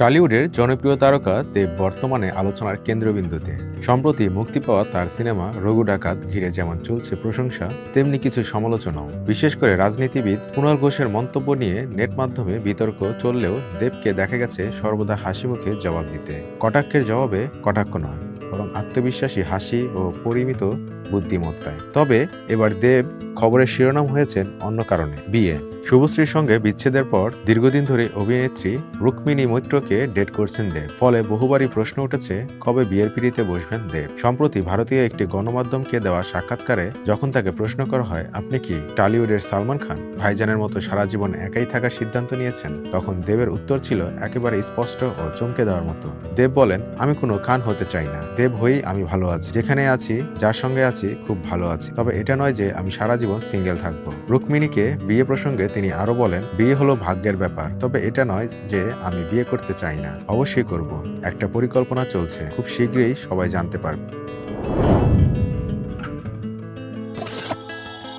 টলিউডের জনপ্রিয় তারকা দেব বর্তমানে আলোচনার কেন্দ্রবিন্দুতে। সম্প্রতি মুক্তি পাওয়া তার সিনেমা রঘু ডাকাত ঘিরে যেমন চলছে প্রশংসা, তেমনি কিছু সমালোচনাও। বিশেষ করে রাজনীতিবিদ কুণাল ঘোষের মন্তব্য নিয়ে নেট মাধ্যমে বিতর্ক চললেও দেবকে দেখা গেছে সর্বদা হাসি মুখে জবাব দিতে। কটাক্ষের জবাবে কটাক্ষ নয়, বরং আত্মবিশ্বাসী হাসি ও পরিমিত বুদ্ধিমত্তায়। তবে এবার দেব খবরের শিরোনাম হয়েছেন অন্য কারণে। বিয়ে। শুভশ্রীর সঙ্গে বিচ্ছেদের পর দীর্ঘদিন ধরে অভিনেত্রী রুক্মিণী মৈত্রকে ডেট করছেন দেব। ফলে বহুবারই প্রশ্ন উঠেছে, কবে বিয়ের পিড়িতে বসবেন দেব? সম্প্রতি ভারতীয় একটি গণমাধ্যমকে দেওয়া সাক্ষাৎকারে যখন তাকে প্রশ্ন করা হয়, আপনি কি টলিউডের সালমান খান? ভাইজানের মতো সারা জীবন একাই থাকার সিদ্ধান্ত নিয়েছেন? তখন দেবের উত্তর ছিল একেবারে স্পষ্ট ও চমকে দেওয়ার মতো। দেব বলেন, আমি কোনো খান হতে চাই না। দেব হয়েই আমি ভালো আছি। যেখানে আছি, যার সঙ্গে আছি, খুব ভালো আছি। তবে এটা নয় যে আমি সারা জীবন সিঙ্গেল থাকব। রুক্মিণীকে বিয়ে প্রসঙ্গে তিনি আরও বলেন, বিয়ে হলো ভাগ্যের ব্যাপার, তবে এটা নয় যে আমি বিয়ে করতে চাই না। অবশ্যই করব। একটা পরিকল্পনা চলছে। খুব শীঘ্রই সবাই জানতে পারবে।